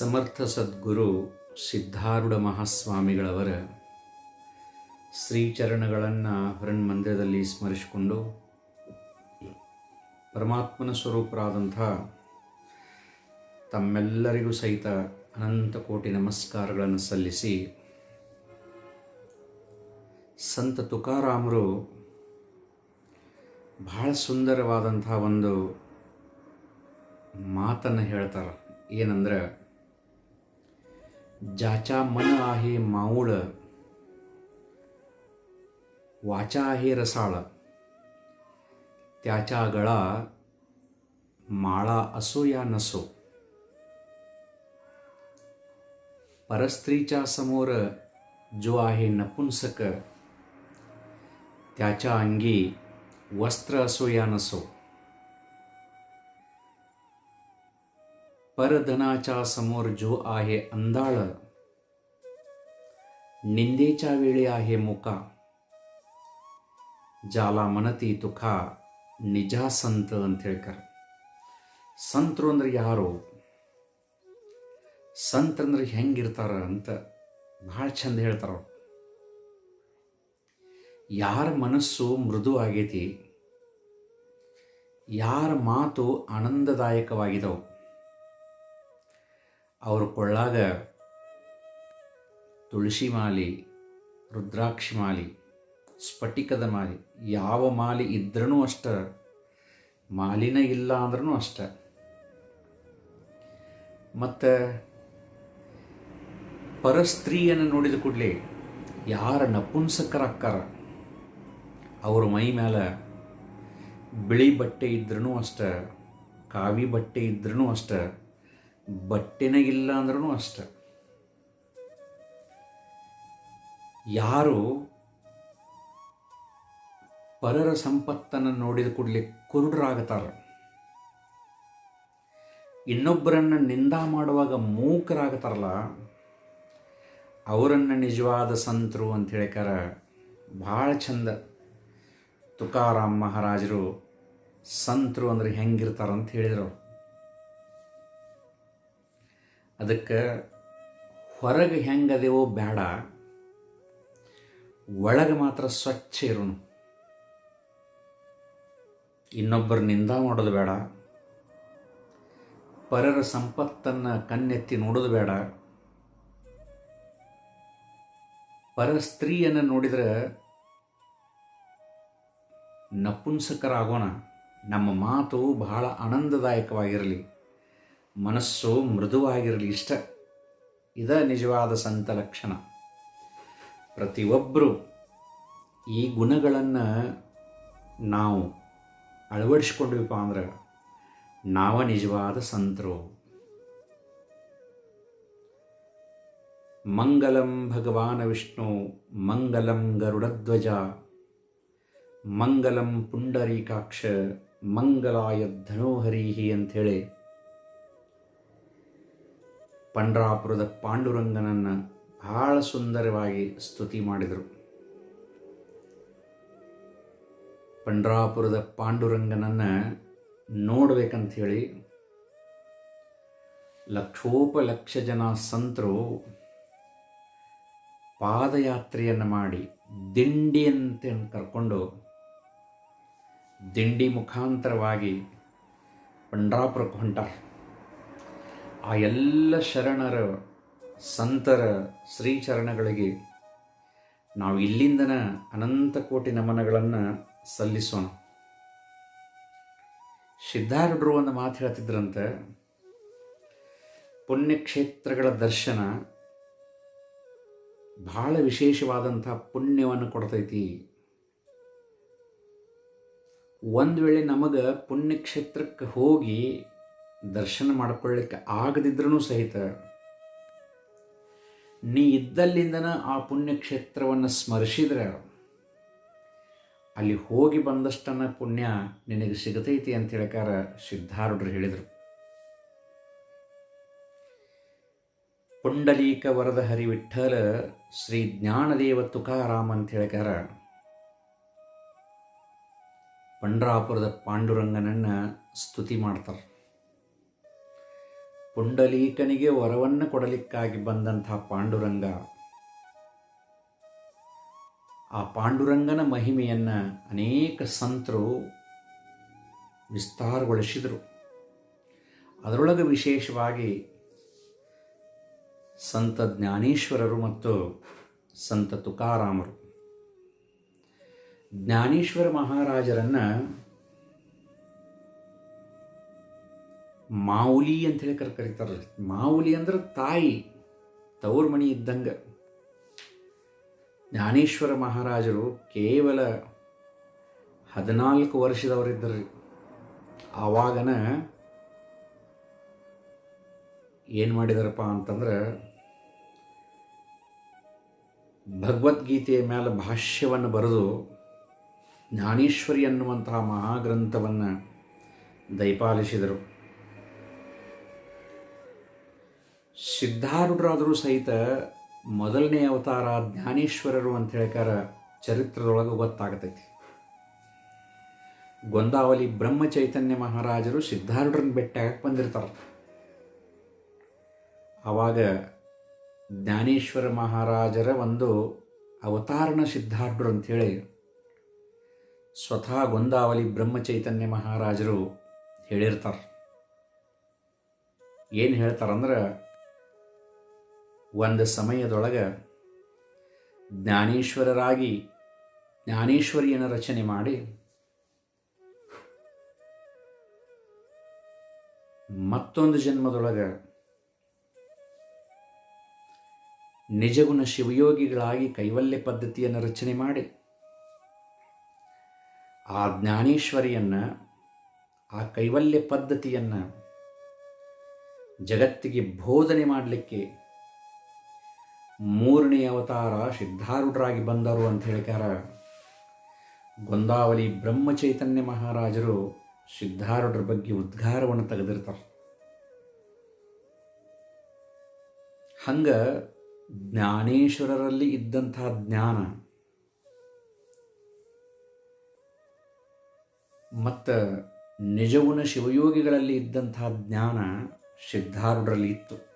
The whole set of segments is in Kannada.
ಸಮರ್ಥ ಸದ್ಗುರು ಸಿದ್ಧಾರೂಢ ಮಹಾಸ್ವಾಮಿಗಳವರ ಶ್ರೀಚರಣಗಳನ್ನು ಹೊರನ್ಮಂದಿರದಲ್ಲಿ ಸ್ಮರಿಸಿಕೊಂಡು ಪರಮಾತ್ಮನ ಸ್ವರೂಪರಾದಂಥ ತಮ್ಮೆಲ್ಲರಿಗೂ ಸಹಿತ ಅನಂತ ಕೋಟಿ ನಮಸ್ಕಾರಗಳನ್ನು ಸಲ್ಲಿಸಿ ಸಂತ ತುಕಾರಾಮರು ಬಹಳ ಸುಂದರವಾದಂಥ ಒಂದು ಮಾತನ್ನು ಹೇಳ್ತಾರೆ. ಏನಂದ್ರೆ ज्याच्या मन आहे माऊळ वाचा आहे रसाळ. त्याच्या गळा माळा असो या नसो. परस्त्रीच्या समोर जो आहे नपुंसक त्याच्या अंगी वस्त्र असो या नसो. परधनाच्या समोर जो आहे अंधाळ निंदेच्या वेळी आहे मुका ಜಾಲ ಮನತಿ ತುಖ ನಿಜ ಸಂತ ಅಂತ ಹೇಳ್ತಾರೆ ಸಂತರು ಅಂದ್ರೆ ಯಾರು ಸಂತಂದ್ರೆ ಹೆಂಗಿರ್ತಾರ ಅಂತ ಭಾಳ ಚಂದ ಹೇಳ್ತಾರ ಅವ್ರು. ಯಾರ ಮನಸ್ಸು ಮೃದು ಆಗೈತಿ ಯಾರ ಮಾತು ಆನಂದದಾಯಕವಾಗಿದವು ಅವ್ರ ಕೊಳ್ಳಾಗ ತುಳಸಿ ಮಾಲಿ, ರುದ್ರಾಕ್ಷಿ ಮಾಲಿ, ಸ್ಫಟಿಕದ ಮಾಲಿ, ಯಾವ ಮಾಲಿ ಇದ್ರೂ ಅಷ್ಟ, ಮಾಲಿನ ಇಲ್ಲ ಅಂದ್ರೂ ಅಷ್ಟ. ಮತ್ತು ಪರಸ್ತ್ರೀಯನ್ನು ನೋಡಿದ ಕೂಡಲೇ ಯಾರ ನಪುಂಸಕರಾಕ್ಕಾರ, ಅವ್ರ ಮೈ ಮೇಲೆ ಬಿಳಿ ಬಟ್ಟೆ ಇದ್ರೂ ಅಷ್ಟ, ಕಾವಿ ಬಟ್ಟೆ ಇದ್ರೂ ಅಷ್ಟ ಬಟ್ಟೆನೇ ಇಲ್ಲ ಅಂದ್ರೂ ಅಷ್ಟ. ಯಾರು ಪರರ ಸಂಪತ್ತನ್ನು ನೋಡಿದ ಕೂಡಲೇ ಕುರುಡರಾಗತಾರ. ಇನ್ನೊಬ್ಬರನ್ನು ನಿಂದ ಮಾಡುವಾಗ ಮೂಕರಾಗತಾರಲ್ಲ, ಅವರನ್ನು ನಿಜವಾದ ಸಂತರು ಅಂತ ಹೇಳ್ಕಾರ ಭಾಳ ಚಂದ. ತುಕಾರಾಮ್ ಮಹಾರಾಜರು ಸಂತರು ಅಂದ್ರೆ ಹೆಂಗಿರ್ತಾರಂತ ಹೇಳಿದರು. ಅದಕ್ಕೆ ಹೊರಗೆ ಹೆಂಗದೇವೋ ಬೇಡ, ಒಳಗೆ ಮಾತ್ರ ಸ್ವಚ್ಛ ಇರೋನು. ಇನ್ನೊಬ್ಬರು ನಿಂದ ಮಾಡೋದು ಬೇಡ, ಪರರ ಸಂಪತ್ತನ್ನು ಕಣ್ಣೆತ್ತಿ ನೋಡೋದು ಬೇಡ. ಪರ ಸ್ತ್ರೀಯನ್ನು ನೋಡಿದರೆ ನಪುಂಸಕರಾಗೋಣ. ನಮ್ಮ ಮಾತು ಬಹಳ ಆನಂದದಾಯಕವಾಗಿರಲಿ. ಮನಸ್ಸು ಮೃದುವಾಗಿರಲಿ ಇಷ್ಟ. ಇದ ನಿಜವಾದ ಸಂತ ಲಕ್ಷಣ. ಪ್ರತಿಯೊಬ್ಬರು ಈ ಗುಣಗಳನ್ನು ನಾವು ಅಳವಡಿಸ್ಕೊಂಡ್ವಿಪ್ಪ ಅಂದ್ರೆ ನಾವ ನಿಜವಾದ ಸಂತರು. ಮಂಗಲಂ ಭಗವಾನ ವಿಷ್ಣು, ಮಂಗಲಂ ಗರುಡಧ್ವಜ, ಮಂಗಲಂ ಪುಂಡರೀಕಾಕ್ಷ, ಮಂಗಲಾಯ ಧನೋಹರಿಹಿ ಅಂಥೇಳಿ ಪಂಡ್ರಾಪುರದ ಪಾಂಡುರಂಗನನ್ನು ಬಹಳ ಸುಂದರವಾಗಿ ಸ್ತುತಿ ಮಾಡಿದರು. ಪಂಡ್ರಾಪುರದ ಪಾಂಡುರಂಗನನ್ನು ನೋಡ್ಬೇಕಂತ ಹೇಳಿ ಲಕ್ಷೋಪಲಕ್ಷ ಜನ ಸಂತರು ಪಾದಯಾತ್ರೆಯನ್ನು ಮಾಡಿ ದಿಂಡಿ ಅಂತ ಕರ್ಕೊಂಡು ದಿಂಡಿ ಮುಖಾಂತರವಾಗಿ ಪಂಡ್ರಾಪುರಕ್ಕೆ ಹೊಂಟಾರ. ಆ ಎಲ್ಲ ಶರಣರ ಸಂತರ ಶ್ರೀಚರಣಗಳಿಗೆ ನಾವು ಇಲ್ಲಿಂದನ ಅನಂತ ಕೋಟಿ ನಮನಗಳನ್ನು ಸಲ್ಲಿಸೋಣ. ಸಿದ್ಧಾರೂಢರು ಒಂದು ಮಾತು ಹೇಳ್ತಿದ್ರಂತೆ, ಪುಣ್ಯಕ್ಷೇತ್ರಗಳ ದರ್ಶನ ಬಹಳ ವಿಶೇಷವಾದಂಥ ಪುಣ್ಯವನ್ನು ಕೊಡ್ತೈತಿ. ಒಂದು ವೇಳೆ ನಮಗೆ ಪುಣ್ಯಕ್ಷೇತ್ರಕ್ಕೆ ಹೋಗಿ ದರ್ಶನ ಮಾಡ್ಕೊಳ್ಳಿಕ್ಕೆ ಆಗದಿದ್ರೂ ಸಹಿತ ನೀ ಇದ್ದಲ್ಲಿಂದನ ಆ ಪುಣ್ಯಕ್ಷೇತ್ರವನ್ನು ಸ್ಮರಿಸಿದ್ರೆ ಅಲ್ಲಿ ಹೋಗಿ ಬಂದಷ್ಟನ್ನು ಪುಣ್ಯ ನಿನಗೆ ಸಿಗತೈತಿ ಅಂತ ಹೇಳ್ಕಾರ ಸಿದ್ಧಾರೂಢರು ಹೇಳಿದರು. ಪುಂಡಲೀಕ ವರದ ಹರಿವಿಠಲ ಶ್ರೀ ಜ್ಞಾನದೇವ ತುಕಾರಾಮ್ ಅಂತ ಹೇಳಕಾರ ಪಂಡ್ರಾಪುರದ ಪಾಂಡುರಂಗನನ್ನು ಸ್ತುತಿ ಮಾಡ್ತಾರೆ. ಪುಂಡಲೀಕನಿಗೆ ವರವನ್ನು ಕೊಡಲಿಕ್ಕಾಗಿ ಬಂದಂತಹ ಪಾಂಡುರಂಗ. ಆ ಪಾಂಡುರಂಗನ ಮಹಿಮೆಯನ್ನು ಅನೇಕ ಸಂತರು ವಿಸ್ತಾರಗೊಳಿಸಿದರು. ಅದರೊಳಗೆ ವಿಶೇಷವಾಗಿ ಸಂತ ಜ್ಞಾನೇಶ್ವರರು ಮತ್ತು ಸಂತ ತುಕಾರಾಮರು. ಜ್ಞಾನೇಶ್ವರ ಮಹಾರಾಜರನ್ನು ಮಾವುಲಿ ಅಂತೇಳಿ ಕರ್ ಕರೀತಾರೆ ಮಾವುಲಿ ಅಂದ್ರೆ ತಾಯಿ, ತವ್ರ ಮಣಿ ಇದ್ದಂಗೆ. ಜ್ಞಾನೇಶ್ವರ ಮಹಾರಾಜರು ಕೇವಲ ಹದಿನಾಲ್ಕು ವರ್ಷದವರಿದ್ದರು ಆವಾಗನ ಏನು ಮಾಡಿದಾರಪ್ಪ ಅಂತಂದ್ರೆ, ಭಗವದ್ಗೀತೆಯ ಮೇಲೆ ಭಾಷ್ಯವನ್ನು ಬರೆದು ಜ್ಞಾನೇಶ್ವರಿ ಅನ್ನುವಂತಹ ಮಹಾಗ್ರಂಥವನ್ನು ದಯಪಾಲಿಸಿದರು. ಸಿದ್ಧಾರೂಢರಾದರೂ ಸಹಿತ ಮೊದಲನೇ ಅವತಾರ ಜ್ಞಾನೇಶ್ವರರು ಅಂತ ಹೇಳ್ಕಾರ ಚರಿತ್ರದೊಳಗೆ ಗೊತ್ತಾಗತೈತಿ. ಗೊಂದಾವಲಿ ಬ್ರಹ್ಮ ಚೈತನ್ಯ ಮಹಾರಾಜರು ಸಿದ್ಧಾರೂಢರನ್ನ ಬೆಟ್ಟಾಗ ಬಂದಿರ್ತಾರೆ. ಆವಾಗ ಜ್ಞಾನೇಶ್ವರ ಮಹಾರಾಜರ ಒಂದು ಅವತಾರಣ ಸಿದ್ಧಾರ್ಢರು ಅಂಥೇಳಿ ಸ್ವತಃ ಗೊಂದಾವಲಿ ಬ್ರಹ್ಮ ಚೈತನ್ಯ ಮಹಾರಾಜರು ಹೇಳಿರ್ತಾರೆ. ಏನು ಹೇಳ್ತಾರಂದ್ರೆ ಒಂದು ಸಮಯದೊಳಗೆ ಜ್ಞಾನೇಶ್ವರರಾಗಿ ಜ್ಞಾನೇಶ್ವರಿಯನ್ನು ರಚನೆ ಮಾಡಿ ಮತ್ತೊಂದು ಜನ್ಮದೊಳಗೆ ನಿಜಗುಣ ಶಿವಯೋಗಿಗಳಾಗಿ ಕೈವಲ್ಯ ಪದ್ಧತಿಯನ್ನು ರಚನೆ ಮಾಡಿ ಆ ಜ್ಞಾನೇಶ್ವರಿಯನ್ನು, ಆ ಕೈವಲ್ಯ ಪದ್ಧತಿಯನ್ನು ಜಗತ್ತಿಗೆ ಬೋಧನೆ ಮಾಡಲಿಕ್ಕೆ ಮೂರನೇ ಅವತಾರ ಸಿದ್ಧಾರೂಢರಾಗಿ ಬಂದರು ಅಂತ ಹೇಳ್ತಾರ ಗೊಂದಾವಲಿ ಬ್ರಹ್ಮಚೈತನ್ಯ ಮಹಾರಾಜರು ಸಿದ್ಧಾರೂಢರ ಬಗ್ಗೆ ಉದ್ಗಾರವನ್ನು ತೆಗೆದಿರ್ತಾರೆ. ಹಂಗ ಜ್ಞಾನೇಶ್ವರರಲ್ಲಿ ಇದ್ದಂತಹ ಜ್ಞಾನ ಮತ್ತು ನಿಜಗುಣ ಶಿವಯೋಗಿಗಳಲ್ಲಿ ಇದ್ದಂತಹ ಜ್ಞಾನ ಸಿದ್ಧಾರೂಢರಲ್ಲಿ ಇತ್ತು.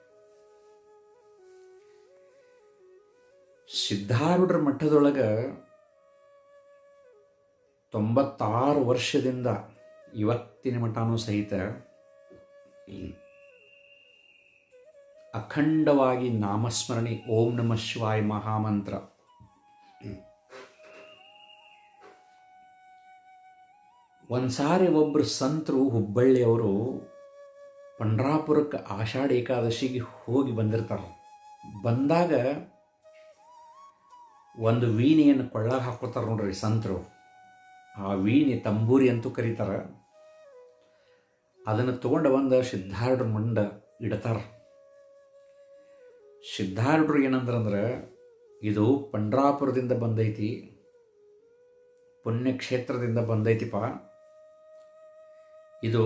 ಸಿದ್ಧಾರೂಢರ ಮಠದೊಳಗೆ ತೊಂಬತ್ತಾರು ವರ್ಷದಿಂದ ಇವತ್ತಿನ ಮಠನೂ ಸಹಿತ ಅಖಂಡವಾಗಿ ನಾಮಸ್ಮರಣೆ ಓಂ ನಮ ಶಿವಾಯ ಮಹಾಮಂತ್ರ. ಒಂದ್ಸಾರಿ ಒಬ್ಬರು ಸಂತರು ಹುಬ್ಬಳ್ಳಿಯವರು ಪಂಡ್ರಾಪುರಕ್ಕೆ ಆಷಾಢ ಏಕಾದಶಿಗೆ ಹೋಗಿ ಬಂದಿರ್ತಾರೆ. ಬಂದಾಗ ಒಂದು ವೀಣೆಯನ್ನು ಕೊಳ್ಳಾಗ ಹಾಕೋತಾರೆ ನೋಡ್ರಿ ಸಂತರು. ಆ ವೀಣೆ ತಂಬೂರಿ ಅಂತೂ ಕರೀತಾರೆ. ಅದನ್ನು ತಗೊಂಡು ಬಂದು ಸಿದ್ಧಾರ್ಢ್ರ ಮುಂಡ ಇಡ್ತಾರೆ. ಏನಂದ್ರೆ ಏನಂದ್ರಂದ್ರೆ, ಇದು ಪಂಡ್ರಾಪುರದಿಂದ ಬಂದೈತಿ, ಪುಣ್ಯಕ್ಷೇತ್ರದಿಂದ ಬಂದೈತಿಪ್ಪ. ಇದು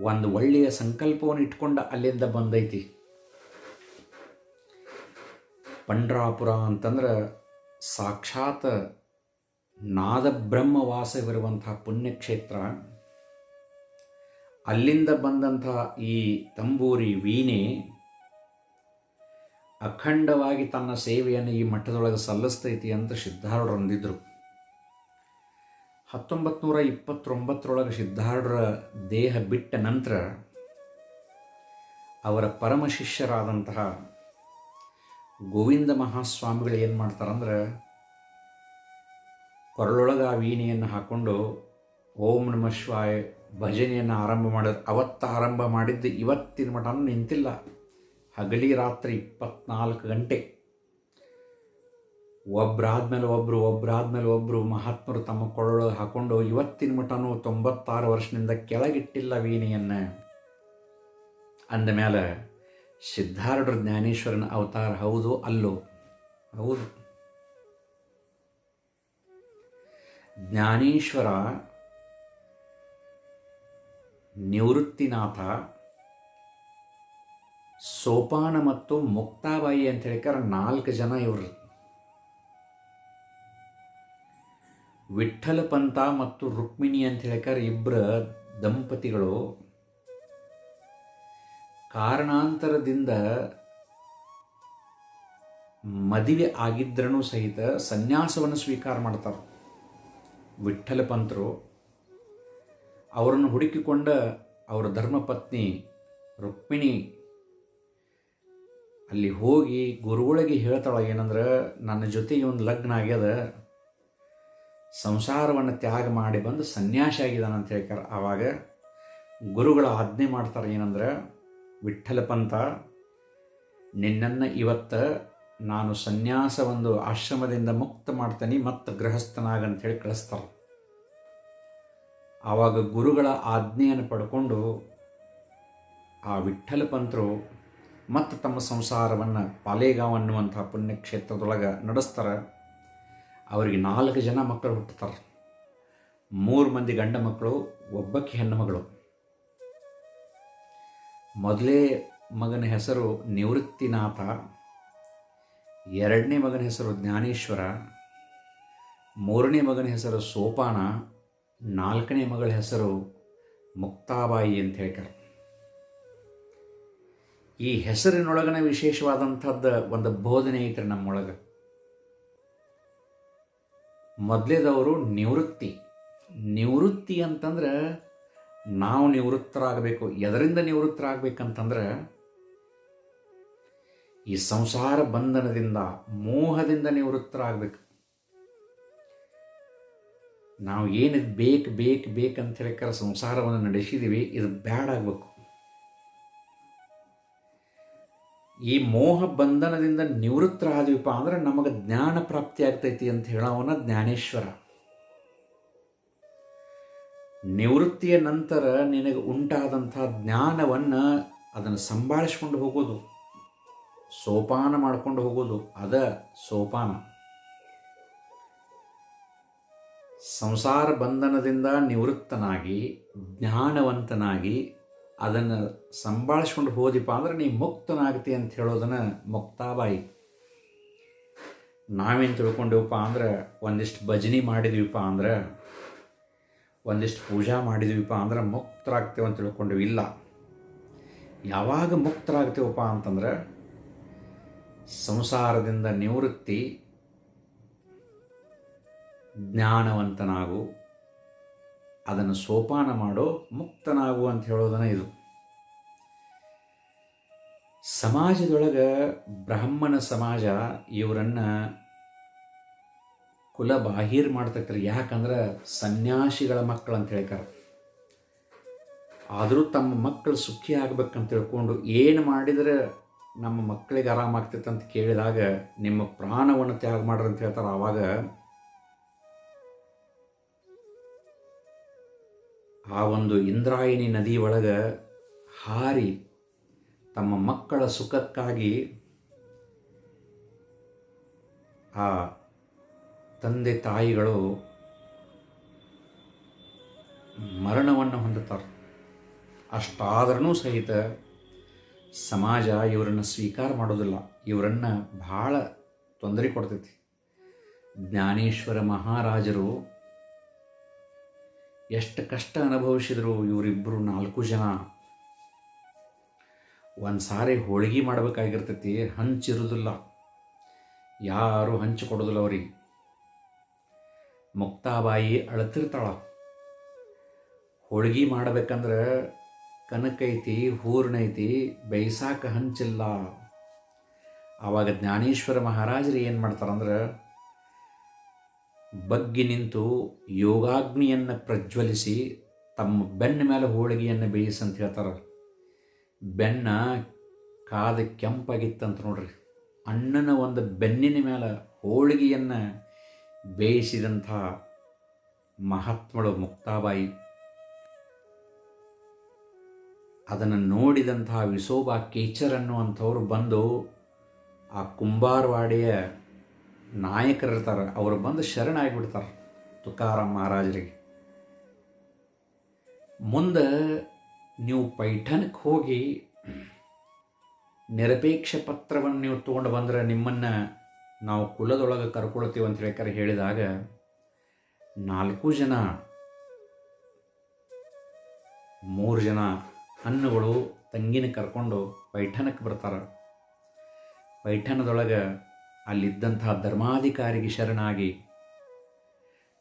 ಒಂದು ಒಳ್ಳೆಯ ಸಂಕಲ್ಪವನ್ನು ಇಟ್ಕೊಂಡು ಅಲ್ಲಿಂದ ಬಂದೈತಿ. ಪಂಡ್ರಾಪುರ ಅಂತಂದ್ರೆ ಸಾಕ್ಷಾತ್ ನಾದಬ್ರಹ್ಮವಾಸವಿರುವಂಥ ಪುಣ್ಯಕ್ಷೇತ್ರ. ಅಲ್ಲಿಂದ ಬಂದಂಥ ಈ ತಂಬೂರಿ ವೀಣೆ ಅಖಂಡವಾಗಿ ತನ್ನ ಸೇವೆಯನ್ನು ಈ ಮಠದೊಳಗೆ ಸಲ್ಲಿಸ್ತೈತಿ ಅಂತ ಸಿದ್ಧಾರ್ಢರು ಅಂದಿದ್ರು. ಹತ್ತೊಂಬತ್ತು ನೂರ ಇಪ್ಪತ್ತೊಂಬತ್ತರೊಳಗೆ ದೇಹ ಬಿಟ್ಟ ನಂತರ ಅವರ ಪರಮ ಶಿಷ್ಯರಾದಂತಹ ಗೋವಿಂದ ಮಹಾಸ್ವಾಮಿಗಳು ಏನು ಮಾಡ್ತಾರಂದ್ರೆ ಕೊರಳೊಳಗೆ ಆ ವೀಣೆಯನ್ನು ಹಾಕ್ಕೊಂಡು ಓಂ ನಮ ಶಿವಾಯ ಭಜನೆಯನ್ನು ಆರಂಭ ಮಾಡೋದು ಅವತ್ತು ಆರಂಭ ಮಾಡಿದ್ದು ಇವತ್ತಿನ ಮಠನೂ ನಿಂತಿಲ್ಲ. ಹಗಲಿ ರಾತ್ರಿ ಇಪ್ಪತ್ನಾಲ್ಕು ಗಂಟೆ. ಒಬ್ಬರಾದ್ಮೇಲೆ ಒಬ್ಬರು ಒಬ್ಬರಾದ್ಮೇಲೆ ಒಬ್ಬರು ಮಹಾತ್ಮರು ತಮ್ಮ ಕೊರಳೊಳಗೆ ಹಾಕೊಂಡು ಇವತ್ತಿನ ಮಠನೂ ತೊಂಬತ್ತಾರು ವರ್ಷದಿಂದ ಕೆಳಗಿಟ್ಟಿಲ್ಲ ವೀಣೆಯನ್ನು. ಅಂದಮೇಲೆ ಸಿದ್ಧಾರೂಢ ಜ್ಞಾನೇಶ್ವರನ ಅವತಾರ ಹೌದು ಅಲ್ಲೋ? ಹೌದು. ಜ್ಞಾನೇಶ್ವರ ನಿವೃತ್ತಿನಾಥ ಸೋಪಾನ ಮತ್ತು ಮುಕ್ತಾಬಾಯಿ ಅಂತ ಹೇಳಿಕಾರ ನಾಲ್ಕು ಜನ ಇವರು. ವಿಠ್ಠಲ ಪಂತ ಮತ್ತು ರುಕ್ಮಿಣಿ ಅಂತ ಹೇಳಿಕಾರ ಇಬ್ಬರ ದಂಪತಿಗಳು. ಕಾರಣಾಂತರದಿಂದ ಮದುವೆ ಆಗಿದ್ರೂ ಸಹಿತ ಸನ್ಯಾಸವನ್ನು ಸ್ವೀಕಾರ ಮಾಡ್ತಾರೆ. ವಿಠಲ ಪಂತರು ಅವರನ್ನು ಹುಡುಕಿಕೊಂಡ ಅವರ ಧರ್ಮಪತ್ನಿ ರುಕ್ಮಿಣಿ ಅಲ್ಲಿ ಹೋಗಿ ಗುರುಗಳಿಗೆ ಹೇಳ್ತಾಳೆ, ಏನಂದ್ರೆ, ನನ್ನ ಜೊತೆಗೆ ಒಂದು ಲಗ್ನ ಆಗ್ಯದ, ಸಂಸಾರವನ್ನು ತ್ಯಾಗ ಮಾಡಿ ಬಂದು ಸನ್ಯಾಸಿ ಆಗಿದ್ದಾನಂತ ಹೇಳ್ತಾರೆ ಆವಾಗ ಗುರುಗಳ ಆಜ್ಞೆ ಮಾಡ್ತಾರೆ, ಏನಂದ್ರೆ ವಿಠ್ಠಲ ಪಂಥ ನಿನ್ನನ್ನು ಇವತ್ತು ನಾನು ಸನ್ಯಾಸ ಒಂದು ಆಶ್ರಮದಿಂದ ಮುಕ್ತ ಮಾಡ್ತೇನೆ, ಮತ್ತು ಗೃಹಸ್ಥನಾಗ ಹೇಳಿ ಕಳಿಸ್ತಾರೆ. ಆವಾಗ ಗುರುಗಳ ಆಜ್ಞೆಯನ್ನು ಪಡ್ಕೊಂಡು ಆ ವಿಠ್ಠಲ ಪಂಥರು ಮತ್ತು ತಮ್ಮ ಸಂಸಾರವನ್ನು ಪಾಲೇಗಾಂವ್ ಅನ್ನುವಂಥ ಪುಣ್ಯಕ್ಷೇತ್ರದೊಳಗೆ ನಡೆಸ್ತಾರೆ. ಅವರಿಗೆ ನಾಲ್ಕು ಜನ ಮಕ್ಕಳು ಹುಟ್ಟುತ್ತಾರೆ. ಮೂರು ಮಂದಿ ಗಂಡ ಮಕ್ಕಳು ಒಬ್ಬಕ್ಕೆ ಹೆಣ್ಣು ಮಗಳು. ಮೊದಲೇ ಮಗನ ಹೆಸರು ನಿವೃತ್ತಿನಾಥ, ಎರಡನೇ ಮಗನ ಹೆಸರು ಜ್ಞಾನೇಶ್ವರ, ಮೂರನೇ ಮಗನ ಹೆಸರು ಸೋಪಾನ, ನಾಲ್ಕನೇ ಮಗಳ ಹೆಸರು ಮುಕ್ತಾಬಾಯಿ ಅಂತ ಹೇಳ್ತಾರೆ. ಈ ಹೆಸರಿನೊಳಗನ ವಿಶೇಷವಾದಂಥದ್ದು ಒಂದು ಬೋಧನೆ ಐತ್ರಿ ನಮ್ಮೊಳಗೆ. ಮೊದಲೇದವರು ನಿವೃತ್ತಿ. ನಿವೃತ್ತಿ ಅಂತಂದ್ರೆ ನಾವು ನಿವೃತ್ತರಾಗಬೇಕು. ಎದರಿಂದ ನಿವೃತ್ತರಾಗಬೇಕಂತಂದ್ರೆ, ಈ ಸಂಸಾರ ಬಂಧನದಿಂದ, ಮೋಹದಿಂದ ನಿವೃತ್ತರಾಗಬೇಕು. ನಾವು ಏನು ಬೇಕು ಬೇಕು ಬೇಕಂತ ಹೇಳಿಕರ ಸಂಸಾರವನ್ನು ನಡೆಸಿದ್ದೀವಿ ಇದು ಬ್ಯಾಡ್ ಆಗಬೇಕು. ಈ ಮೋಹ ಬಂಧನದಿಂದ ನಿವೃತ್ತರಾದ್ವಿಪ ಅಂದ್ರೆ ನಮಗೆ ಜ್ಞಾನ ಪ್ರಾಪ್ತಿ ಆಗ್ತೈತಿ ಅಂತ ಹೇಳೋವನ ಜ್ಞಾನೇಶ್ವರ. ನಿವೃತ್ತಿಯ ನಂತರ ನಿನಗೆ ಉಂಟಾದಂಥ ಜ್ಞಾನವನ್ನು ಅದನ್ನು ಸಂಭಾಳಿಸ್ಕೊಂಡು ಹೋಗೋದು. ಸೋಪಾನ ಮಾಡ್ಕೊಂಡು ಹೋಗೋದು. ಅದ ಸೋಪಾನ. ಸಂಸಾರ ಬಂಧನದಿಂದ ನಿವೃತ್ತನಾಗಿ, ಜ್ಞಾನವಂತನಾಗಿ ಅದನ್ನು ಸಂಭಾಳಿಸ್ಕೊಂಡು ಹೋದಿಪ್ಪ ಅಂದ್ರೆ ನೀ ಮುಕ್ತನಾಗ್ತಿ ಅಂತ ಹೇಳೋದನ್ನು ಮುಕ್ತಾಬಾಯಿ. ನಾವೇನು ತಿಳ್ಕೊಂಡೆವಪ್ಪ ಅಂದ್ರೆ ಒಂದಿಷ್ಟು ಭಜನೆ ಮಾಡಿದ್ವಿಪ್ಪ ಅಂದ್ರೆ ಒಂದಿಷ್ಟು ಪೂಜಾ ಮಾಡಿದ್ವಿಪ್ಪ ಅಂದ್ರೆ ಮುಕ್ತರಾಗ್ತೇವೆ ಅಂತ ತಿಳ್ಕೊಂಡಿವಿ ಇಲ್ಲ. ಯಾವಾಗ ಮುಕ್ತರಾಗ್ತೇವಪ್ಪ ಅಂತಂದ್ರೆ ಸಂಸಾರದಿಂದ ನಿವೃತ್ತಿ ಜ್ಞಾನವಂತನಾಗು, ಅದನ್ನು ಸೋಪಾನ ಮಾಡೋ ಮುಕ್ತನಾಗು ಅಂತ ಹೇಳೋದನ್ನ ಇದು. ಸಮಾಜದೊಳಗೆ ಬ್ರಾಹ್ಮಣ ಸಮಾಜ ಇವರನ್ನು ಕುಲ ಬಾಹಿರ್ ಮಾಡ್ತೈತ್ರಿ ಯಾಕಂದ್ರೆ ಸನ್ಯಾಸಿಗಳ ಮಕ್ಕಳು ಅಂತ ಹೇಳ್ತಾರೆ ಆದರೂ ತಮ್ಮ ಮಕ್ಕಳು ಸುಖಿ ಆಗ್ಬೇಕಂತ ತಿಳ್ಕೊಂಡು ಏನು ಮಾಡಿದರೆ ನಮ್ಮ ಮಕ್ಕಳಿಗೆ ಆರಾಮಾಗ್ತೈತೆ ಅಂತ ಕೇಳಿದಾಗ ನಿಮ್ಮ ಪ್ರಾಣವನ್ನು ತ್ಯಾಗ ಮಾಡ್ರಿ ಅಂತ ಹೇಳ್ತಾರೆ. ಆವಾಗ ಆ ಒಂದು ಇಂದ್ರಾಯಣಿ ನದಿ ಒಳಗೆ ಹಾರಿ ತಮ್ಮ ಮಕ್ಕಳ ಸುಖಕ್ಕಾಗಿ ಆ ತಂದೆ ತಾಯಿಗಳು ಮರಣವನ್ನು ಹೊಂದುತ್ತಾರೆ. ಅಷ್ಟಾದ್ರೂ ಸಹಿತ ಸಮಾಜ ಇವರನ್ನು ಸ್ವೀಕಾರ ಮಾಡೋದಿಲ್ಲ. ಇವರನ್ನು ಭಾಳ ತೊಂದರೆ ಕೊಡ್ತೈತಿ. ಜ್ಞಾನೇಶ್ವರ ಮಹಾರಾಜರು ಎಷ್ಟು ಕಷ್ಟ ಅನುಭವಿಸಿದರು ಇವರಿಬ್ಬರು ನಾಲ್ಕು ಜನ. ಒಂದು ಸಾರಿ ಹೋಳಿಗೆ ಮಾಡಬೇಕಾಗಿರ್ತೈತಿ ಹಂಚಿರೋದಿಲ್ಲ ಯಾರು ಹಂಚಿಕೊಡೋದಿಲ್ಲ ಅವ್ರಿಗೆ. ಮುಕ್ತಾಬಾಯಿ ಅಳತಿರ್ತಾಳ. ಹೋಳಿಗೆ ಮಾಡಬೇಕಂದ್ರೆ ಕನಕೈತಿ, ಹೂರ್ಣೈತಿ, ಬೈಸಾಕ ಹಂಚಿಲ್ಲ. ಆವಾಗ ಜ್ಞಾನೇಶ್ವರ ಮಹಾರಾಜರು ಏನು ಮಾಡ್ತಾರಂದ್ರೆ, ಬಗ್ಗಿ ನಿಂತು ಯೋಗಾಗ್ನಿಯನ್ನು ಪ್ರಜ್ವಲಿಸಿ ತಮ್ಮ ಬೆನ್ನ ಮೇಲೆ ಹೋಳಿಗೆಯನ್ನು ಬೇಯಿಸಂತ ಹೇಳ್ತಾರೆ. ಬೆನ್ನ ಕಾದ ಕೆಂಪಾಗಿತ್ತಂತ ನೋಡ್ರಿ. ಅಣ್ಣನ ಒಂದು ಬೆನ್ನಿನ ಮೇಲೆ ಹೋಳಿಗೆಯನ್ನು ಬೇಯಿಸಿದಂಥ ಮಹಾತ್ಮಳು ಮುಕ್ತಾಬಾಯಿ. ಅದನ್ನು ನೋಡಿದಂಥ ವಿಸೋಬಾ ಕೇಚರ್ ಅನ್ನುವಂಥವ್ರು ಬಂದು ಆ ಕುಂಬಾರವಾಡಿಯ ನಾಯಕರಿರ್ತಾರೆ ಅವರು ಬಂದು ಶರಣಾಗಿಬಿಡ್ತಾರೆ ತುಕಾರಾಮ್ ಮಹಾರಾಜರಿಗೆ. ಮುಂದೆ ನೀವು ಪೈಠನಕ್ಕೆ ಹೋಗಿ ನಿರಪೇಕ್ಷ ಪತ್ರವನ್ನು ನೀವು ತೊಗೊಂಡು ಬಂದರೆ ನಿಮ್ಮನ್ನು ನಾವು ಕುಲದೊಳಗೆ ಕರ್ಕೊಳ್ತೀವಿ ಅಂತ ಹೇಳಿಕರೆ ಹೇಳಿದಾಗ ನಾಲ್ಕು ಜನ, ಮೂರು ಜನ ಹಣ್ಣುಗಳು ತಂಗಿನ ಕರ್ಕೊಂಡು ಪೈಠಣಕ್ಕೆ ಬರ್ತಾರೆ. ಪೈಠಣದೊಳಗೆ ಅಲ್ಲಿದ್ದಂತಹ ಧರ್ಮಾಧಿಕಾರಿಗೆ ಶರಣಾಗಿ,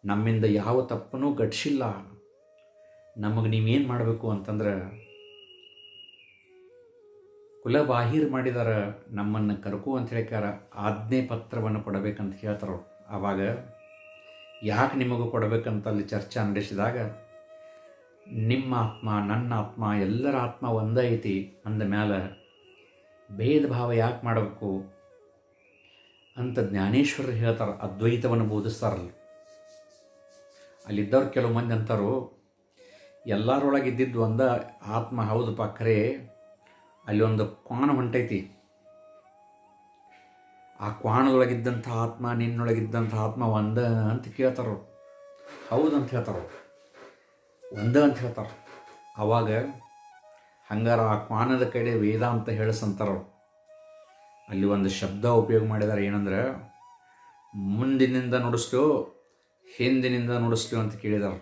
ನಮ್ಮಿಂದ ಯಾವ ತಪ್ಪನೂ ಘಟಿಸಿಲ್ಲ ನಮಗೆ ನೀವೇನು ಮಾಡಬೇಕು ಅಂತಂದ್ರೆ ಕುಲಬಾಹಿರ್ ಮಾಡಿದಾರ ನಮ್ಮನ್ನು ಕರ್ಕು ಅಂತ ಹೇಳಿಕಾರ ಆಜ್ಞೆ ಪತ್ರವನ್ನು ಕೊಡಬೇಕಂತ ಹೇಳ್ತಾರ. ಆವಾಗ ಯಾಕೆ ನಿಮಗೂ ಕೊಡಬೇಕಂತ ಅಲ್ಲಿ ಚರ್ಚೆ ನಡೆಸಿದಾಗ, ನಿಮ್ಮ ಆತ್ಮ, ನನ್ನ ಆತ್ಮ, ಎಲ್ಲರ ಆತ್ಮ ಒಂದೇ ಐತಿ ಅಂದ ಮೇಲೆ ಭೇದ ಭಾವ ಯಾಕೆ ಮಾಡಬೇಕು ಅಂತ ಜ್ಞಾನೇಶ್ವರರು ಹೇಳ್ತಾರೆ, ಅದ್ವೈತವನ್ನು ಬೋಧಿಸ್ತಾರಲ್ಲಿ ಅಲ್ಲಿದ್ದವ್ರು ಕೆಲವು ಮಂದಿ ಅಂತಾರು ಎಲ್ಲರೊಳಗೆ ಇದ್ದಿದ್ದು ಒಂದ, ಆತ್ಮ ಹೌದು ಖರೆ ಅಲ್ಲಿ ಒಂದು ಕ್ವಾಣ ಹೊಂಟೈತಿ. ಆ ಕ್ವಾಣದೊಳಗಿದ್ದಂಥ ಆತ್ಮ, ನಿನ್ನೊಳಗಿದ್ದಂಥ ಆತ್ಮ ಒಂದ ಅಂತ ಕೇಳ್ತಾರ? ಹೌದಂತ ಹೇಳ್ತಾರ? ಒಂದ ಅಂತ ಹೇಳ್ತಾರ? ಅವಾಗ ಹಂಗಾರ ಆ ಕ್ವಾಣದ ಕಡೆ ವೇದ ಅಂತ ಹೇಳಿಸಂತಾರ? ಅಲ್ಲಿ ಒಂದು ಶಬ್ದ ಉಪಯೋಗ ಮಾಡಿದಾರೆ. ಏನಂದ್ರೆ, ಮುಂದಿನಿಂದ ನುಡಿಸ್ಲು, ಹಿಂದಿನಿಂದ ನುಡಿಸ್ಲು ಅಂತ ಕೇಳಿದಾರ.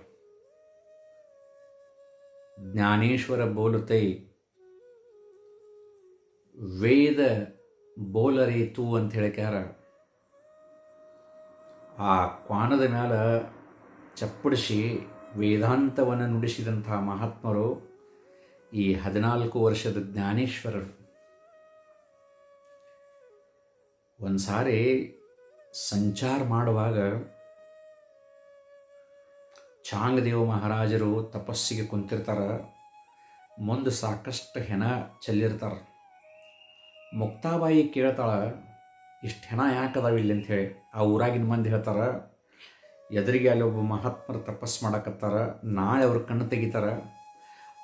ಜ್ಞಾನೇಶ್ವರ ಬೋಲುತ್ತೈ ವೇದ ಬೋಲರೇತು ಅಂತ ಹೇಳ್ಕ್ಯಾರ ಆ ಕ್ವಾನದ ಮ್ಯಾಲ ಚಪ್ಪಡಿಸಿ ವೇದಾಂತವನ್ನು ನುಡಿಸಿದಂಥ ಮಹಾತ್ಮರು ಈ ಹದಿನಾಲ್ಕು ವರ್ಷದ ಜ್ಞಾನೇಶ್ವರರು. ಒಂದು ಸಾರಿ ಸಂಚಾರ ಮಾಡುವಾಗ ಚಾಂಗದೇವ ಮಹಾರಾಜರು ತಪಸ್ಸಿಗೆ ಕುಂತಿರ್ತಾರ, ಮುಂದೆ ಸಾಕಷ್ಟು ಹೆಣ ಚೆಲ್ಲಿರ್ತಾರೆ. ಮುಕ್ತಾಬಾಯಿ ಕೇಳ್ತಾಳೆ, ಇಷ್ಟು ಹೆಣ ಯಾಕೆ ಅದಾವೆ ಇಲ್ಲಿ? ಅಂಥೇಳಿ ಆ ಊರಾಗಿನ ಮಂದಿ ಹೇಳ್ತಾರೆ, ಎದುರಿಗೆ ಅಲ್ಲಿ ಒಬ್ಬ ಮಹಾತ್ಮರು ತಪಸ್ಸು ಮಾಡಕತ್ತಾರ, ನಾಳೆ ಅವ್ರ ಕಣ್ಣು ತೆಗಿತಾರ.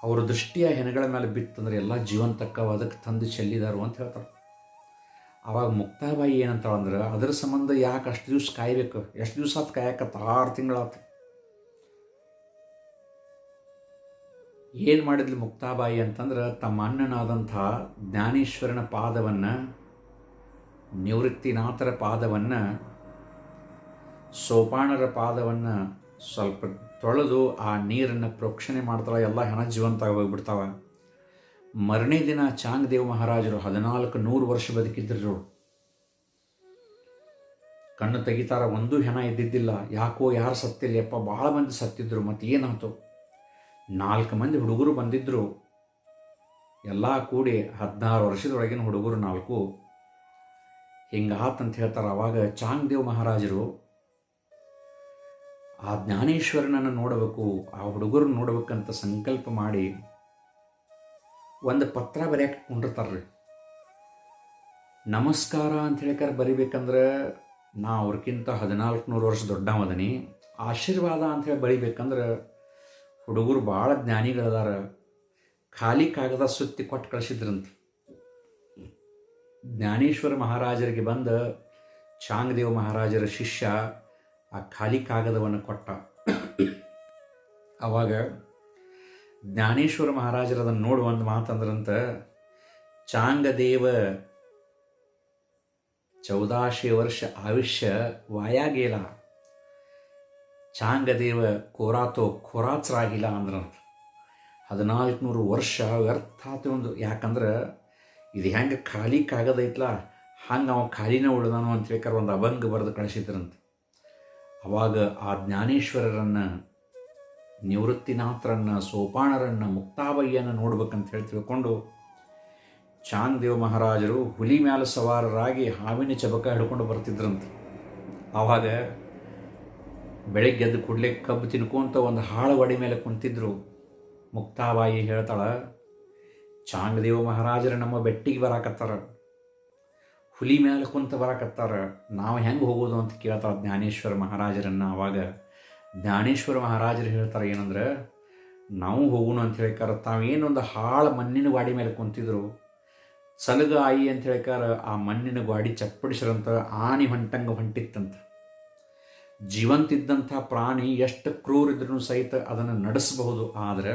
ಅವ್ರ ದೃಷ್ಟಿಯ ಹೆಣಗಳ ಮೇಲೆ ಬಿತ್ತಂದ್ರೆ ಎಲ್ಲ ಜೀವಂತಕ್ಕವ ಅದಕ್ಕೆ ತಂದು ಚೆಲ್ಲಿದಾರು ಅಂತ ಹೇಳ್ತಾರೆ. ಆವಾಗ ಮುಕ್ತಾಬಾಯಿ ಏನಂತಾಳ ಅಂದ್ರೆ ಅದ್ರ ಸಂಬಂಧ ಯಾಕೆ ಅಷ್ಟು ದಿವ್ಸ ಕಾಯ್ಬೇಕು? ಎಷ್ಟು ದಿವಸ ಆತು ಕಾಯಕತ್ತ? ಆರು ತಿಂಗಳಾತು ಏನು ಮಾಡಿದ್ಲು ಮುಕ್ತಾಬಾಯಿ ಅಂತಂದ್ರೆ ತಮ್ಮ ಅಣ್ಣನಾದಂಥ ಜ್ಞಾನೇಶ್ವರನ ಪಾದವನ್ನು, ನಿವೃತ್ತಿನಾಥರ ಪಾದವನ್ನು ಸೋಪಾಣರ ಪಾದವನ್ನು ಸ್ವಲ್ಪ ತೊಳೆದು ಆ ನೀರನ್ನು ಪ್ರೋಕ್ಷಣೆ ಮಾಡ್ತಾರೆ ಎಲ್ಲ ಹೆಣ ಜೀವಂತ ಹೋಗ್ಬಿಡ್ತಾವ ಮರನೇ ದಿನ ಚಾಂಗದೇವ ಮಹಾರಾಜರು ಹದಿನಾಲ್ಕು ನೂರು ವರ್ಷ ಬದುಕಿದ್ರು ಕಣ್ಣು ತೆಗಿತಾರ, ಒಂದೂ ಹೆಣ ಇದ್ದಿದ್ದಿಲ್ಲ, ಯಾಕೋ ಯಾರು ಸತ್ತಿಲ್ಲ, ಯಪ್ಪ ಭಾಳ ಮಂದಿ ಸತ್ತಿದ್ರು ಮತ್ತು ಏನಾಯ್ತು ನಾಲ್ಕು ಮಂದಿ ಹುಡುಗರು ಬಂದಿದ್ದರು ಎಲ್ಲ ಕೂಡಿ ಹದಿನಾರು ವರ್ಷದೊಳಗಿನ ಹುಡುಗರು ನಾಲ್ಕು. ಹಿಂಗಾತಂತ ಹೇಳ್ತಾರೆ ಅವಾಗ ಚಾಂಗ್ದೇವ್ ಮಹಾರಾಜರು. ಆ ಜ್ಞಾನೇಶ್ವರನನ್ನು ನೋಡಬೇಕು, ಆ ಹುಡುಗರು ನೋಡಬೇಕಂತ ಸಂಕಲ್ಪ ಮಾಡಿ ಒಂದು ಪತ್ರ ಬರೆಯಕ್ಕೆ ಕೊಂಡಿರ್ತಾರ್ರಿ. ನಮಸ್ಕಾರ ಅಂತ ಹೇಳಿಕಾರ ಬರಿಬೇಕಂದ್ರೆ ನಾ ಅವ್ರಕ್ಕಿಂತ ಹದಿನಾಲ್ಕು ನೂರು ವರ್ಷ ದೊಡ್ಡವದನಿ, ಆಶೀರ್ವಾದ ಅಂತ ಹೇಳಿ ಬರಿಬೇಕಂದ್ರೆ ಹುಡುಗರು ಭಾಳ ಜ್ಞಾನಿಗಳದಾರ. ಖಾಲಿ ಕಾಗದ ಸುತ್ತಿ ಕೊಟ್ಟು ಕಳಿಸಿದ್ರಂತ. ಜ್ಞಾನೇಶ್ವರ ಮಹಾರಾಜರಿಗೆ ಬಂದ ಚಾಂಗದೇವ ಮಹಾರಾಜರ ಶಿಷ್ಯ ಆ ಖಾಲಿ ಕಾಗದವನ್ನು ಕೊಟ್ಟ. ಅವಾಗ ಜ್ಞಾನೇಶ್ವರ ಮಹಾರಾಜರ ಅದನ್ನು ನೋಡಿ ಒಂದು ಮಾತಂದ್ರಂತ ಚಾಂಗದೇವ ಚೌದಾಶೆ ವರ್ಷ ಆಯುಷ್ಯ ವಾಯಾಗೇಲ. ಚಾಂಗದೇವ ಕೋರಾತೋ ಕೋರಾತ್ರಾಗಿಲ್ಲ ಅಂದ್ರೆ ಹದಿನಾಲ್ಕು ನೂರು ವರ್ಷ ವ್ಯರ್ಥ ಆತು ಒಂದು. ಯಾಕಂದ್ರೆ ಇದು ಹೆಂಗೆ ಖಾಲಿ ಕಾಗದ ಐತ್ಲ ಹಂಗೆ ಅವ ಖಾಲಿನ ಉಳ್ದಾನು ಅಂತ ಹೇಳ್ಕಾರ ಒಂದು ಅಭಂಗ ಬರೆದು ಕಳಿಸಿದ್ರಂತೆ. ಅವಾಗ ಆ ಜ್ಞಾನೇಶ್ವರರನ್ನು, ನಿವೃತ್ತಿನಾಥರನ್ನು ಸೋಪಾಣರನ್ನು ಮುಕ್ತಾಬಯ್ಯನ ನೋಡ್ಬೇಕಂತ ಹೇಳಿ ತಿಳ್ಕೊಂಡು ಚಾಂಗ್ದೇವ್ ಮಹಾರಾಜರು ಹುಲಿ ಮ್ಯಾಲ ಸವಾರರಾಗಿ ಹಾವಿನ ಚಬಕ ಹಿಡ್ಕೊಂಡು ಬರ್ತಿದ್ರಂತೆ. ಆವಾಗ ಬೆಳಗ್ಗೆ ಎದ್ದು ಕೂಡಲೇ ಕಬ್ಬು ತಿನ್ಕೊಂತ ಒಂದು ಹಾಳು ಒಡಿ ಮೇಲೆ ಕುಂತಿದ್ರು. ಮುಕ್ತಾಬಾಯಿ ಹೇಳ್ತಾಳ, ಚಾಂಗದೇವ ಮಹಾರಾಜರು ನಮ್ಮ ಬೆಟ್ಟಿಗೆ ಬರಾಕತ್ತಾರ. ಹುಲಿ ಮೇಲೆ ಕುಂತ ಬರಾಕತ್ತಾರ. ನಾವು ಹೆಂಗೆ ಹೋಗೋದು ಅಂತ ಕೇಳ್ತಾಳ ಜ್ಞಾನೇಶ್ವರ ಮಹಾರಾಜರನ್ನು ಆವಾಗ ಜ್ಞಾನೇಶ್ವರ ಮಹಾರಾಜರು ಹೇಳ್ತಾರೆ ಏನಂದ್ರೆ, ನಾವು ಹೋಗೋಣ ಅಂತ ಹೇಳಿಕಾರ ತಾವೇನೊಂದು ಹಾಳು ಮಣ್ಣಿನ ಗಾಡಿ ಮೇಲೆ ಕುಂತಿದ್ರು. ಸಲಗ ಆಯಿ ಅಂತ ಹೇಳಿಕಾರ ಆ ಮಣ್ಣಿನ ಗಾಡಿ ಚಪ್ಪಡಿಸ್ರಂತ, ಆನಿ ಹೊಂಟಂಗ ಹೊಂಟಿತ್ತಂತ. ಜೀವಂತಿದ್ದಂಥ ಪ್ರಾಣಿ ಎಷ್ಟು ಕ್ರೂರಿದ್ರೂ ಸಹಿತ ಅದನ್ನು ನಡೆಸಬಹುದು. ಆದರೆ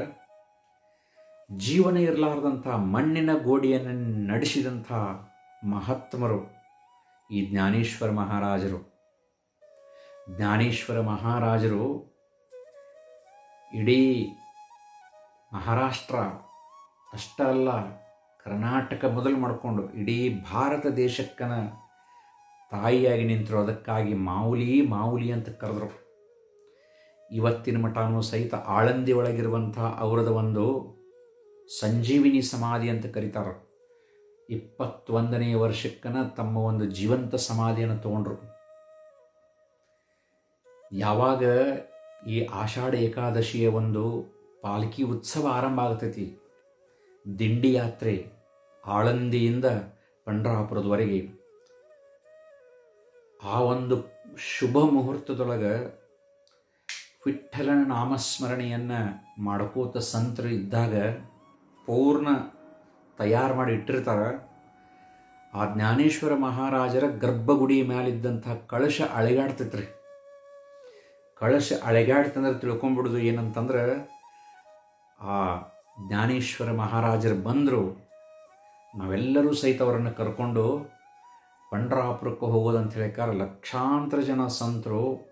ಜೀವನ ಇರಲಾರ್ದಂಥ ಮಣ್ಣಿನ ಗೋಡಿಯನ್ನು ನಡೆಸಿದಂಥ ಮಹಾತ್ಮರು ಈ ಜ್ಞಾನೇಶ್ವರ ಮಹಾರಾಜರು. ಜ್ಞಾನೇಶ್ವರ ಮಹಾರಾಜರು ಇಡೀ ಮಹಾರಾಷ್ಟ್ರ ಅಷ್ಟೇ ಅಲ್ಲ, ಕರ್ನಾಟಕ ಮೊದಲು ಮಾಡಿಕೊಂಡು ಇಡೀ ಭಾರತ ದೇಶಕ್ಕನ ತಾಯಿಯಾಗಿ ನಿಂತರು. ಅದಕ್ಕಾಗಿ ಮಾವುಲಿ ಮಾವುಲಿ ಅಂತ ಕರೆದ್ರು. ಇವತ್ತಿನ ಮಠನೂ ಸಹಿತ ಆಳಂದಿ ಒಳಗಿರುವಂಥ ಅವರದ ಒಂದು ಸಂಜೀವಿನಿ ಸಮಾಧಿ ಅಂತ ಕರೀತಾರೆ. ಇಪ್ಪತ್ತೊಂದನೆಯ ವರ್ಷಕ್ಕನ ತಮ್ಮ ಒಂದು ಜೀವಂತ ಸಮಾಧಿಯನ್ನು ತಗೊಂಡ್ರು. ಯಾವಾಗ ಈ ಆಷಾಢ ಏಕಾದಶಿಯ ಒಂದು ಪಾಲ್ಕಿ ಉತ್ಸವ ಆರಂಭ ಆಗ್ತೈತಿ. ದಿಂಡಿ ಯಾತ್ರೆ ಆಳಂದಿಯಿಂದ ಪಂಡ್ರಾಪುರದವರೆಗೆ. ಆ ಒಂದು ಶುಭ ಮುಹೂರ್ತದೊಳಗೆ ವಿಠಲನ ನಾಮಸ್ಮರಣೆಯನ್ನು ಮಾಡ್ಕೋತ ಸಂತರು ಇದ್ದಾಗ ಪೂರ್ಣ ತಯಾರು ಮಾಡಿ ಇಟ್ಟಿರ್ತಾರೆ. ಆ ಜ್ಞಾನೇಶ್ವರ ಮಹಾರಾಜರ ಗರ್ಭಗುಡಿ ಮೇಲಿದ್ದಂಥ ಕಳಶ ಅಳೆಗಾಡ್ತೈತ್ರಿ ಕಳಶ ಅಳೆಗಾಡ್ತಂದ್ರೆ ತಿಳ್ಕೊಂಬಿಡೋದು ಏನಂತಂದ್ರೆ ಆ ಜ್ಞಾನೇಶ್ವರ ಮಹಾರಾಜರು ಬಂದರು, ನಾವೆಲ್ಲರೂ ಸಹಿತ ಅವರನ್ನು ಕರ್ಕೊಂಡು ಪಂಡ್ರಾಪುರಕ್ಕೆ ಹೋಗೋದಂತ ಹೇಳಿಕಾರ ಲಕ್ಷಾಂತರ ಜನ ಸಂತರು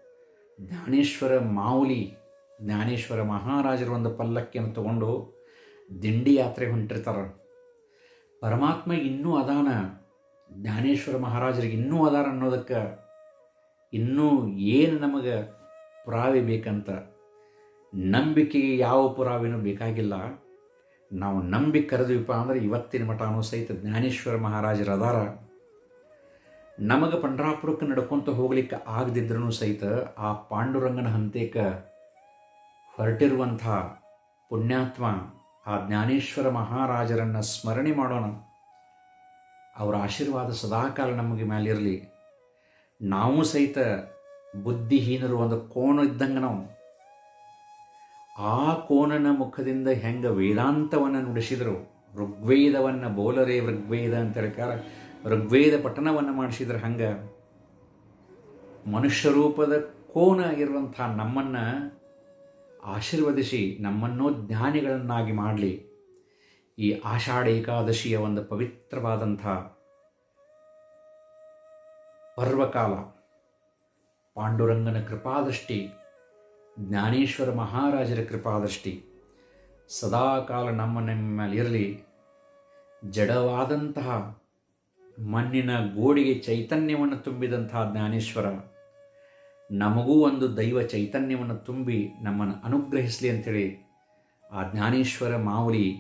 ಜ್ಞಾನೇಶ್ವರ ಮಾವುಲಿ, ಜ್ಞಾನೇಶ್ವರ ಮಹಾರಾಜರ ಒಂದು ಪಲ್ಲಕ್ಕಿಯನ್ನು ತಗೊಂಡು ದಿಂಡಿ ಯಾತ್ರೆ ಹೊಂಟಿರ್ತಾರೆ. ಪರಮಾತ್ಮ ಇನ್ನೂ ಅದಾನ, ಜ್ಞಾನೇಶ್ವರ ಮಹಾರಾಜರಿಗೆ ಇನ್ನೂ ಅದಾರ ಅನ್ನೋದಕ್ಕೆ ಇನ್ನೂ ಏನು ನಮಗೆ ಪುರಾವೆ ಬೇಕಂತ ನಂಬಿಕೆಗೆ ಯಾವ ಪುರಾವೆನೂ ಬೇಕಾಗಿಲ್ಲ. ನಾವು ನಂಬಿಕೆ ಕರೆದ್ವಿಪ್ಪ ಅಂದರೆ ಇವತ್ತಿನ ಮಠನೂ ಸಹಿತ ಜ್ಞಾನೇಶ್ವರ ಮಹಾರಾಜರ ಅದಾರ. ನಮಗೆ ಪಂಡ್ರಾಪುರಕ್ಕೆ ನಡ್ಕೊತ ಹೋಗ್ಲಿಕ್ಕೆ ಆಗದಿದ್ರೂ ಸಹಿತ ಆ ಪಾಂಡುರಂಗನ ಹಂತೇಕ ಹೊರಟಿರುವಂಥ ಪುಣ್ಯಾತ್ಮ ಆ ಜ್ಞಾನೇಶ್ವರ ಮಹಾರಾಜರನ್ನು ಸ್ಮರಣೆ ಮಾಡೋಣ. ಅವರ ಆಶೀರ್ವಾದ ಸದಾಕಾಲ ನಮಗೆ ಮೇಲಿರಲಿ ನಾವು ಸಹಿತ ಬುದ್ಧಿಹೀನರು ಒಂದು ಕೋಣ ಇದ್ದಂಗೆ ನಾವು. ಆ ಕೋನನ ಮುಖದಿಂದ ಹೆಂಗೆ ವೇದಾಂತವನ್ನು ನುಡಿಸಿದರು, ಋಗ್ವೇದವನ್ನು ಬೋಲರೇ ಋಗ್ವೇದ ಅಂತ ಹೇಳ್ಕಾರ ಋಗ್ವೇದ ಪಠನವನ್ನು ಮಾಡಿಸಿದ್ರೆ ಹಂಗೆ? ಮನುಷ್ಯ ರೂಪದ ಕೋನ ಇರುವಂಥ ನಮ್ಮನ್ನು ಆಶೀರ್ವದಿಸಿ, ನಮ್ಮನ್ನೋ ಜ್ಞಾನಿಗಳನ್ನಾಗಿ ಮಾಡಲಿ. ಈ ಆಷಾಢ ಏಕಾದಶಿಯ ಒಂದು ಪವಿತ್ರವಾದಂಥ ಪರ್ವಕಾಲ, ಪಾಂಡುರಂಗನ ಕೃಪಾದೃಷ್ಟಿ, ಜ್ಞಾನೇಶ್ವರ ಮಹಾರಾಜರ ಕೃಪಾದೃಷ್ಟಿ, ಸದಾಕಾಲ ನಮ್ಮ ನಿಮ್ಮಲ್ಲಿರಲಿ. ಜಡವಾದಂತಹ ಮಣ್ಣಿನ ಗೋಡಿಗೆ ಚೈತನ್ಯವನ್ನು ತುಂಬಿದಂತಹ ಜ್ಞಾನೇಶ್ವರ, ನಮಗೂ ಒಂದು ದೈವ ಚೈತನ್ಯವನ್ನು ತುಂಬಿ ನಮ್ಮನ್ನು ಅನುಗ್ರಹಿಸಲಿ ಅಂಥೇಳಿ ಆ ಜ್ಞಾನೇಶ್ವರ ಮಾವುಲಿ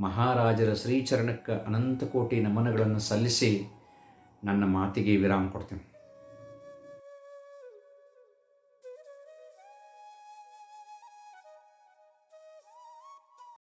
ಮಹಾರಾಜರ ಶ್ರೀಚರಣಕ್ಕೆ ಅನಂತಕೋಟಿ ನಮನಗಳನ್ನು ಸಲ್ಲಿಸಿ ನನ್ನ ಮಾತಿಗೆ ವಿರಾಮ ಕೊಡ್ತೇನೆ.